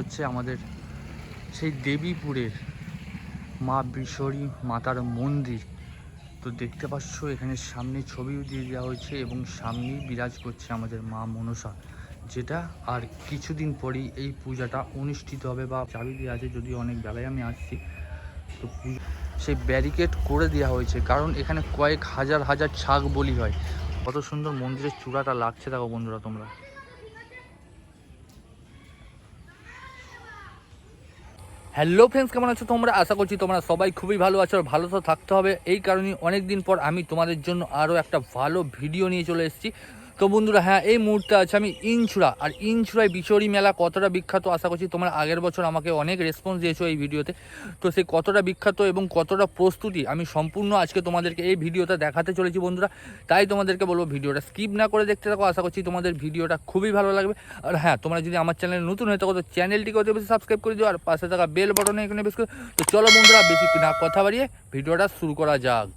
হচ্ছে আমাদের সেই দেবীপুরের মা বিশ্বরী মাতার মন্দির। তো দেখতে পাচ্ছ, এখানে সামনে ছবিও দিয়ে দেওয়া হয়েছে এবং সামনেই বিরাজ করছে আমাদের মা মনসা, যেটা আর কিছুদিন পরেই এই পূজাটা অনুষ্ঠিত হবে বা চাবি দিয়ে আছে যদি অনেক বেলায় আমি আসছি। তো সেই ব্যারিকেড করে দেওয়া হয়েছে, কারণ এখানে কয়েক হাজার হাজার ছাগ বলি হয়। কত সুন্দর মন্দিরের চূড়াটা লাগছে দেখো বন্ধুরা তোমরা। হ্যালো ফ্রেন্ডস, কেমন আছো তোমরা? আশা করছি তোমরা সবাই খুবই ভালো আছো আর ভালো তো থাকতে হবে। এই কারণে অনেক দিন পর আমি তোমাদের জন্য আরও একটা ভালো ভিডিও নিয়ে চলে এসেছি। তো বন্ধুরা হ্যাঁ এই মুহূর্তে আছে আমি ইনছুড়া আর ইনছুড়ায় বিচরি মেলা কতটা বিখ্যাত আশা করছি তোমরা আগের বছর আমাকে অনেক রেসপন্স দিয়েছ এই ভিডিওতে। তো সেই কতটা বিখ্যাত এবং কতটা প্রস্তুতি আমি সম্পূর্ণ আজকে তোমাদেরকে এই ভিডিওটা দেখাতে চলেছি বন্ধুরা। তাই তোমাদেরকে বলব ভিডিওটা স্কিপ না করে দেখতে থাকো। আশা করছি তোমাদের ভিডিওটা খুবই ভালো লাগবে। আর হ্যাঁ তোমরা যদি আমার চ্যানেল নতুন হয়ে থাকো, তো চ্যানেলটিকে অতি বেশি সাবস্ক্রাইব করে দিও। আর পাশে থাকা বেল বটনে এখানে বেশ করে। তো চলো বন্ধুরা, বেশি না কথা বাড়িয়ে ভিডিওটা শুরু করা যাক।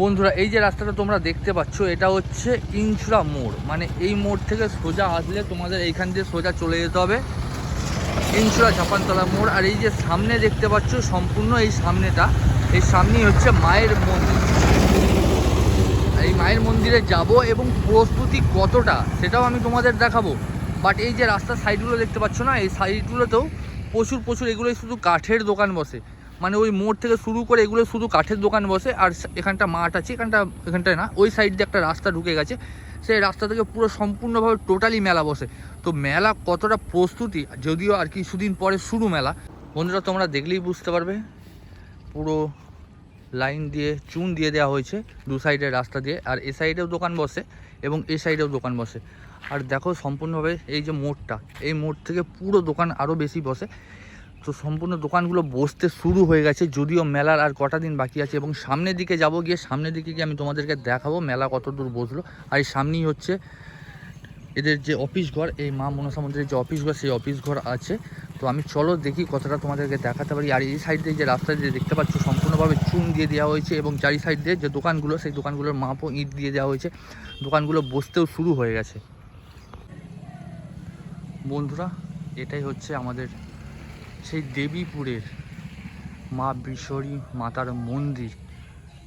বন্ধুরা, এই যে রাস্তাটা তোমরা দেখতে পাচ্ছ, এটা হচ্ছে ইঞ্চুরা মোড়। মানে এই মোড় থেকে সোজা আসলে তোমাদের এইখান দিয়ে সোজা চলে যেতে হবে। ইনছুরা ঝাপানতলা মোড়। আর এই যে সামনে দেখতে পাচ্ছ, সম্পূর্ণ এই সামনেটা। এই সামনেই হচ্ছে মায়ের মন্দির। এই মায়ের মন্দিরে যাব এবং প্রস্তুতি কতটা সেটাও আমি তোমাদের দেখাবো। বাট এই যে রাস্তার সাইডগুলো দেখতে পাচ্ছ না, এই সাইডগুলোতেও প্রচুর প্রচুর, এগুলোই শুধু কাঠের দোকান বসে। মানে ওই মোড় থেকে শুরু করে এগুলো শুধু কাঠের দোকান বসে, আর এখানটা মাঠ আছে, এখানটা, এখানটায় না, ওই সাইড দিয়ে একটা রাস্তা ঢুকে গেছে। সেই রাস্তা থেকে পুরো সম্পূর্ণভাবে টোটালি মেলা বসে। তো মেলা কতটা প্রস্তুতি, যদিও আর কিছুদিন পরে শুরু মেলা। বন্ধুরা, তোমরা দেখলেই বুঝতে পারবে। পুরো লাইন দিয়ে চুন দিয়ে দেওয়া হয়েছে দু সাইডের রাস্তা দিয়ে, আর এ সাইডেও দোকান বসে এবং এ সাইডেও দোকান বসে। আর দেখো সম্পূর্ণভাবে এই যে মোড়টা, এই মোড় থেকে পুরো দোকান আরও বেশি বসে। তো সম্পূর্ণ দোকানগুলো বসতে শুরু হয়ে গেছে, যদিও মেলার আর কটা দিন বাকি আছে এবং সামনের দিকে যাব গিয়ে, সামনের দিকে গিয়ে আমি তোমাদেরকে দেখাবো মেলা কত দূর বসল। আর এই সামনেই হচ্ছে এদের যে অফিস ঘর, এই মা মনসা মন্দিরের যে অফিস ঘর, সেই অফিস ঘর আছে। তো আমি চলো দেখি কতটা তোমাদেরকে দেখাতে পারি। আর এই সাইড দিয়ে যে রাস্তা দিয়ে দেখতে পাচ্ছ, সম্পূর্ণভাবে চুন দিয়ে দেওয়া হয়েছে এবং চারি সাইড দিয়ে যে দোকানগুলো, সেই দোকানগুলোর মাপও ইট দিয়ে দেওয়া হয়েছে। দোকানগুলো বসতেও শুরু হয়ে গেছে। বন্ধুরা, এটাই হচ্ছে আমাদের সেই দেবীপুরের মা বিশ্বরী মাতার মন্দির।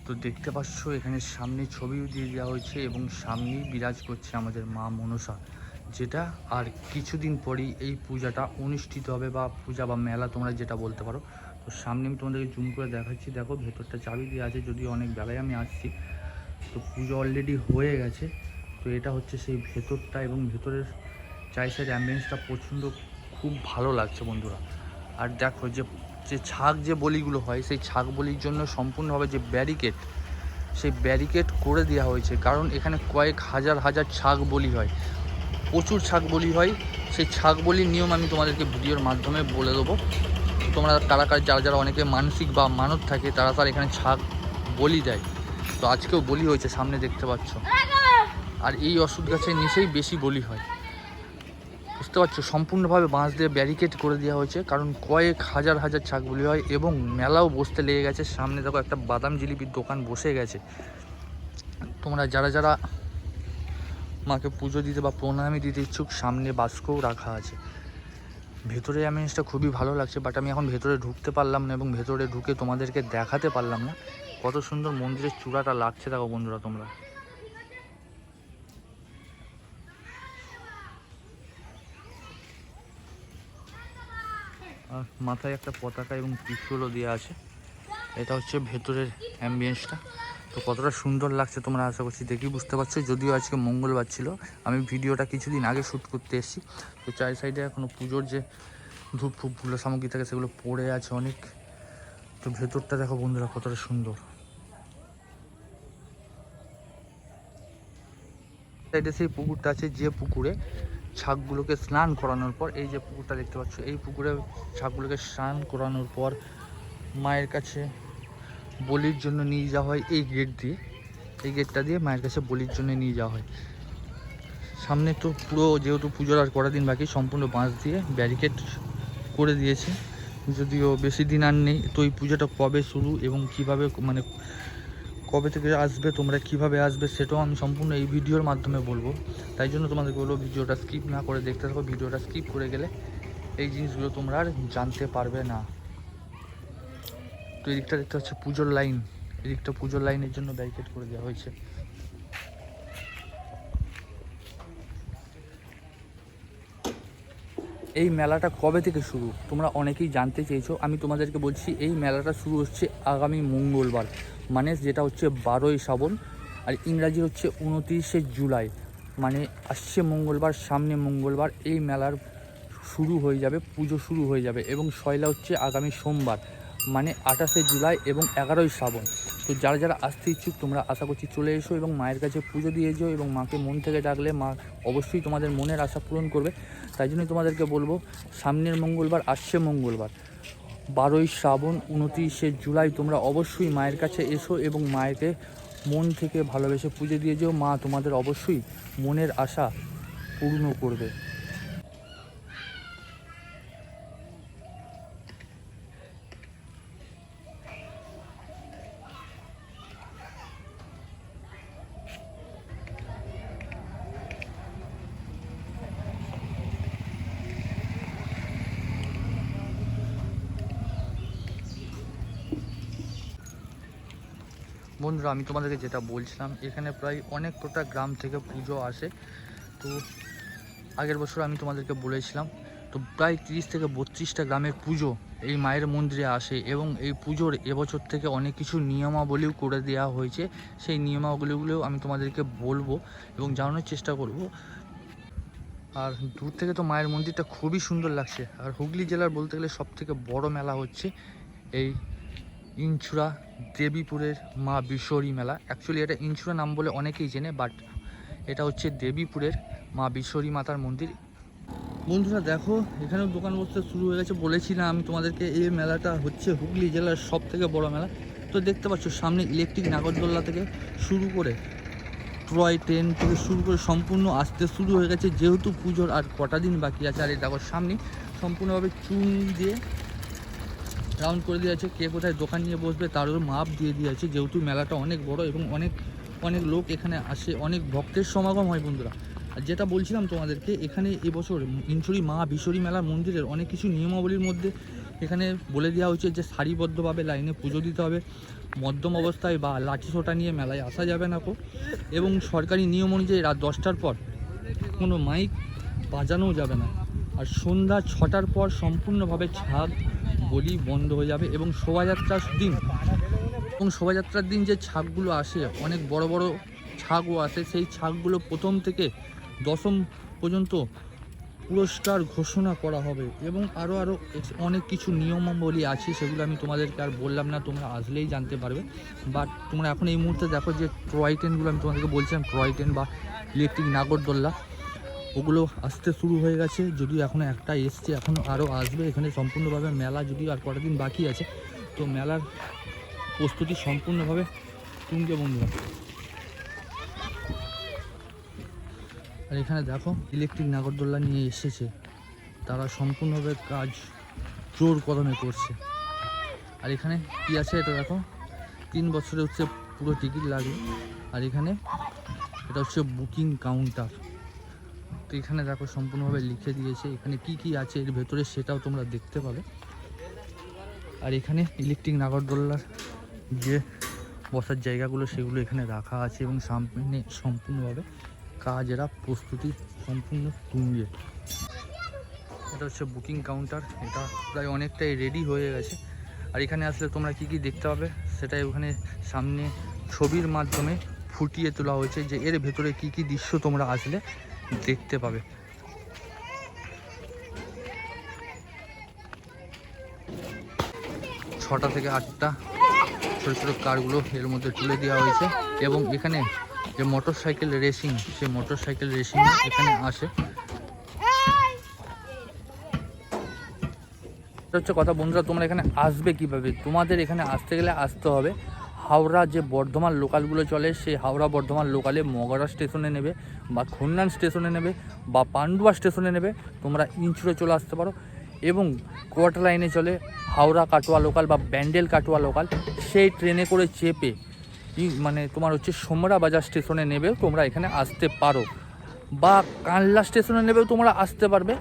তো দেখতে পাচ্ছ, এখানে সামনে ছবিও দিয়ে দেওয়া হয়েছে এবং সামনেই বিরাজ করছে আমাদের মা মনসা, যেটা আর কিছুদিন পরেই এই পূজাটা অনুষ্ঠিত হবে বা পূজা বা মেলা তোমরা যেটা বলতে পারো। তো সামনে আমি তোমাদেরকে জুম করে দেখাচ্ছি। দেখো, ভেতরটা চাবি দিয়ে আছে যদি অনেক বেলায় আমি আসছি। তো পুজো অলরেডি হয়ে গেছে। তো এটা হচ্ছে সেই ভেতরটা এবং ভেতরের চাই সাইড অ্যাম্বিয়েন্সটা প্রচণ্ড খুব ভালো লাগছে বন্ধুরা। আর দেখো যে যে ছাগ যে বলিগুলো হয়, সেই ছাগ বলির জন্য সম্পূর্ণভাবে যে ব্যারিকেড সেই ব্যারিকেড করে দেওয়া হয়েছে। কারণ এখানে কয়েক হাজার হাজার ছাগ বলি হয়। প্রচুর ছাগ বলি হয়। সেই ছাগ বলির নিয়ম আমি তোমাদেরকে ভিডিওর মাধ্যমে বলে দেবো। তোমরা কারা যারা যারা অনেকে মানসিক বা মানত থাকে, তারা তার এখানে ছাগ বলি দেয়। তো আজকেও বলি হয়েছে, সামনে দেখতে পাচ্ছ। আর এই ওষুধ গাছের নিচেই বেশি বলি হয়। বুঝতে পারছ? সম্পূর্ণভাবে বাঁশ দিয়ে ব্যারিকেড করে দেওয়া হয়েছে, কারণ কয়েক হাজার হাজার ছাগগুলি হয় এবং মেলাও বসতে লেগে গেছে। সামনে দেখো একটা বাদাম জিলিপির দোকান বসে গেছে। তোমরা যারা যারা মাকে পুজো দিতে বা প্রণামী দিতে ইচ্ছুক, সামনে বাস্কও রাখা আছে। ভেতরে অ্যামেন্সটা খুবই ভালো লাগছে বাট আমি এখন ভেতরে ঢুকতে পারলাম না এবং ভেতরে ঢুকে তোমাদেরকে দেখাতে পারলাম না। কত সুন্দর মন্দিরের চূড়াটা লাগছে, দেখো বন্ধুরা তোমরা। আর মাথায় একটা পতাকা এবং ত্রিশূলও দেওয়া আছে। এটা হচ্ছে ভেতরের অ্যাম্বিয়েন্সটা তো কতটা সুন্দর লাগছে তোমরা আশা করছি দেখি বুঝতে পারছ। যদিও আজকে মঙ্গলবার ছিল, আমি ভিডিওটা কিছুদিন আগে শ্যুট করতে এসেছি। তো চারি সাইডে এখনও পুজোর যে ধূপ ফুপগুলো সামগ্রী থাকে সেগুলো পড়ে আছে অনেক। তো ভেতরটা দেখো বন্ধুরা কতটা সুন্দর। সাইডে সেই পুকুরটা আছে, যে পুকুরে ছাগগুলোকে স্নান করানোর পর, এই যে পুকুরটা দেখতে পাচ্ছ, এই পুকুরে ছাগগুলোকে স্নান করানোর পর মায়ের কাছে বলির জন্য নিয়ে যাওয়া হয় এই গেট দিয়ে। এই গেটটা দিয়ে মায়ের কাছে বলির জন্য নিয়ে যাওয়া হয়। সামনে তো পুরো যেহেতু পুজোর আর কটা দিন বাকি, সম্পূর্ণ বাঁশ দিয়ে ব্যারিকেড করে দিয়েছে। যদিও বেশি দিন আর নেই, তো এই পুজোটা কবে শুরু এবং কীভাবে মানে কবে থেকে আসবে, তোমরা কীভাবে আসবে, সেটাও আমি সম্পূর্ণ এই ভিডিওর মাধ্যমে বলব। তাই জন্য তোমাদেরকে বলব, ভিডিওটা স্কিপ না করে দেখতে থাকো। ভিডিওটা স্কিপ করে গেলে এই জিনিসগুলো তোমরা আর জানতে পারবে না। তো এদিকটা দেখতে হচ্ছে পুজোর লাইন এদিকটা পুজোর লাইনের জন্য ব্যারিকেড করে দেওয়া হয়েছে। এই মেলাটা কবে থেকে শুরু? তোমরা অনেকেই জানতে চেয়েছো। আমি তোমাদেরকে বলছি, এই মেলাটা শুরু হচ্ছে আগামী মঙ্গলবার। মানে যেটা হচ্ছে বারোই শ্রাবণ আর ইংরাজি হচ্ছে উনত্রিশে জুলাই। মানে আসছে মঙ্গলবার, সামনে মঙ্গলবার এই মেলার শুরু হয়ে যাবে, পুজো শুরু হয়ে যাবে এবং শয়লা হচ্ছে আগামী সোমবার মানে আঠাশে জুলাই এবং এগারোই শ্রাবণ। তো যারা যারা আসতে ইচ্ছুক তোমরা আশা করছি চলে এসো এবং মায়ের কাছে পুজো দিয়ে যেও এবং মাকে মন থেকে ডাকলে মা অবশ্যই তোমাদের মনের আশা পূরণ করবে। তাই জন্য তোমাদেরকে বলব, সামনের মঙ্গলবার আসছে মঙ্গলবার। বারোই শ্রাবণ উনত্রিশে জুলাই। তোমরা অবশ্যই মায়ের কাছে এসো এবং মায়েকে মন থেকে ভালোবেসে পুজো দিয়ে যেও। মা তোমাদের অবশ্যই মনের আশা পূর্ণ করবে। বন্ধুরা, আমি তোমাদেরকে যেটা বলছিলাম, এখানে প্রায় অনেক কটা গ্রাম থেকে পুজো আসে। তো আগের বছর আমি তোমাদেরকে বলেছিলাম, তো প্রায় তিরিশ থেকে বত্রিশটা গ্রামের পুজো এই মায়ের মন্দিরে আসে এবং এই পুজোর এবছর থেকে অনেক কিছু নিয়মাবলীও করে দেওয়া হয়েছে। সেই নিয়মাবলীগুলোও আমি তোমাদেরকে বলব এবং জানানোর চেষ্টা করব। আর দূর থেকে তো মায়ের মন্দিরটা খুবই সুন্দর লাগছে। আর হুগলি জেলার বলতে গেলে সব থেকে বড় মেলা হচ্ছে এই ইনছুরা দেবীপুরের মা বিশ্বরী মেলা। অ্যাকচুয়ালি এটা ইঞ্চুরা নাম বলে অনেকেই চেনে বাট এটা হচ্ছে দেবীপুরের মা বিশ্বরী মাতার মন্দির। বন্ধুরা, দেখো, এখানেও দোকান বসতে শুরু হয়ে গেছে। বলেছিলাম আমি তোমাদেরকে, এই মেলাটা হচ্ছে হুগলি জেলার সব থেকে বড়ো মেলা। তো দেখতে পাচ্ছ, সামনে ইলেকট্রিক নাগরদোল্লা থেকে শুরু করে ট্রয় ট্রেন থেকে শুরু করে সম্পূর্ণ আসতে শুরু হয়ে গেছে। যেহেতু পুজোর আর কটা দিন বাকি আছে, আর এই দেখো, সামনে সম্পূর্ণভাবে চুন দিয়ে রাউন্ড করে দিয়ে আছে কে কোথায় দোকান নিয়ে বসবে তারও মাপ দিয়ে দিয়েছে যেহেতু মেলাটা অনেক বড় এবং অনেক অনেক লোক এখানে আসে, অনেক ভক্তের সমাগম হয় বন্ধুরা। আর যেটা বলছিলাম তোমাদেরকে, এখানে এবছর ইনছুরি মা বিশ্বরী মেলার মন্দিরের অনেক কিছু নিয়মাবলীর মধ্যে এখানে বলে দেওয়া হয়েছে যে সারিবদ্ধভাবে লাইনে পুজো দিতে হবে। মধ্যম অবস্থায় বা লাঠি সোটা নিয়ে মেলায় আসা যাবে না কো। এবং সরকারি নিয়ম অনুযায়ী রাত দশটার পর কোনো মাইক বাজানোও যাবে না। আর সন্ধ্যা ছটার পর সম্পূর্ণভাবে ছাদ বলি বন্ধ হয়ে যাবে এবং শোভাযাত্রার দিন এবং শোভাযাত্রার দিন যে ছাগগুলো আসে, অনেক বড় বড় ছাগও আসে, সেই ছাগগুলো প্রথম থেকে দশম পর্যন্ত পুরস্কার ঘোষণা করা হবে এবং আরও আরও অনেক কিছু নিয়মাবলী আছে, সেগুলো আমি তোমাদেরকে আর বললাম না, তোমরা আসলেই জানতে পারবে। বাট তোমরা এখন এই মুহূর্তে দেখো যে ট্রয় ট্রেনগুলো আমি তোমাদেরকে বলছিলাম, ট্রয় ট্রেন বা ইলেকট্রিক নাগরদোল্লা। ওগুলো আসতে শুরু হয়ে গেছে, যদিও এখনও একটা এসছে এখনও আরও আসবে। এখানে সম্পূর্ণভাবে মেলা যদিও আর কটা দিন বাকি আছে, তো মেলার প্রস্তুতি সম্পূর্ণভাবে তুঙ্গে বন্ধুরা। আর এখানে দেখো, ইলেকট্রিক নাগরদোল্লা নিয়ে এসেছে। তারা সম্পূর্ণভাবে কাজ জোর কদমে করছে। আর এখানে কি আছে এটা দেখো, তিন বছরে হচ্ছে পুরো টিকিট লাগে। আর এখানে এটা হচ্ছে বুকিং কাউন্টার। তো এখানে দেখো সম্পূর্ণভাবে লিখে দিয়েছে, এখানে কি কি আছে এর ভেতরে সেটাও তোমরা দেখতে পাবে। আর এখানে ইলেকট্রিক নাগরদোল্লার যে বসার জায়গাগুলো, সেগুলো এখানে রাখা আছে এবং সামনে সম্পূর্ণভাবে কাজেরা প্রস্তুতি সম্পূর্ণ তুঙ্গে। এটা হচ্ছে বুকিং কাউন্টার এটা প্রায় অনেকটাই রেডি হয়ে গেছে। আর এখানে আসলে তোমরা কি কি দেখতে পাবে, সেটাই ওখানে সামনে ছবির মাধ্যমে ফুটিয়ে তোলা হয়েছে যে এর ভেতরে কি কি দৃশ্য তোমরা আসলে দেখতে পাবে। ছটা থেকে আটটা ছোটো ছোটো কারগুলো এর মধ্যে তুলে দেওয়া হয়েছে এবং এখানে যে মোটর সাইকেল রেসিং, সেই মোটর সাইকেল রেসিং এখানে আসে। হচ্ছে কথা বন্ধুরা, তোমরা এখানে আসবে কীভাবে? তোমাদের এখানে আসতে গেলে আসতে হবে। হাওড়া যে বর্ধমান লোকালগুলো চলে, সেই হাওড়া বর্ধমান লোকালে মগরা স্টেশনে নেবে বা খন্নান স্টেশনে নেবে বা পান্ডুয়া স্টেশনে নেবে, তোমরা ইঞ্চুরে চলে আসতে পারো। এবং কোয়ার্টার লাইনে চলে হাওড়া কাটোয়া লোকাল বা ব্যান্ডেল কাটোয়া লোকাল, সেই ট্রেনে করে চেপে মানে তোমার হচ্ছে সোমরা বাজার স্টেশনে নেবে তোমরা এখানে আসতে পারো। বা কানলা স্টেশনে নেবেও তোমরা আসতে পারবে।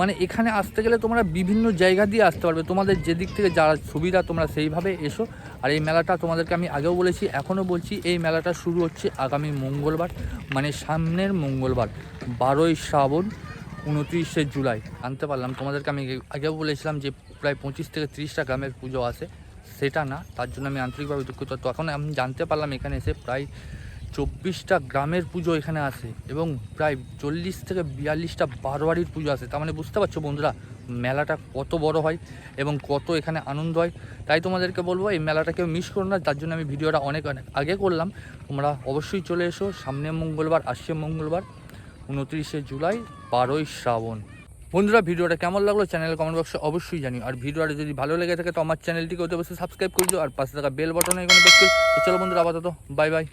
মানে এখানে আসতে গেলে তোমরা বিভিন্ন জায়গা দিয়ে আসতে পারবে। তোমাদের যেদিক থেকে যারা সুবিধা তোমরা সেইভাবে এসো। আর এই মেলাটা তোমাদেরকে আমি আগেও বলেছি, এখনও বলছি, এই মেলাটা শুরু হচ্ছে আগামী মঙ্গলবার মানে সামনের মঙ্গলবার, বারোই শ্রাবণ, উনত্রিশে জুলাই। আনতে পারলাম। তোমাদেরকে আমি আগেও বলেছিলাম যে প্রায় পঁচিশ থেকে তিরিশটা গ্রামের পুজো আসে সেটা না, তার জন্য আমি আন্তরিকভাবে দুঃখিত। তো এখন আমি জানতে পারলাম এখানে এসে প্রায় চব্বিশটা গ্রামের পুজো এখানে আসে এবং প্রায় চল্লিশ থেকে বিয়াল্লিশটা বারোয়ারির পুজো আসে তার মানে বুঝতে পারছ বন্ধুরা, মেলাটা কত বড় হয় এবং কত এখানে আনন্দ হয়। তাই তোমাদেরকে বলব, এই মেলাটা কেউ মিস করো না, তার জন্য আমি ভিডিওটা অনেক অনেক আগে করলাম। তোমরা অবশ্যই চলে এসো, সামনে মঙ্গলবার আসছে মঙ্গলবার, উনত্রিশে জুলাই, বারোই শ্রাবণ। বন্ধুরা, ভিডিওটা কেমন লাগল চ্যানেল কমেন্ট বক্সে অবশ্যই জানিও। আর ভিডিওটা যদি ভালো লেগে থাকে, তো আমার চ্যানেলটিকে অতি অবশ্যই সাবস্ক্রাইব করে দিও। আর পাশে থাকা বেল বাটনে এখানে দেখতে চলো বন্ধুরা, আপাতত বাই বাই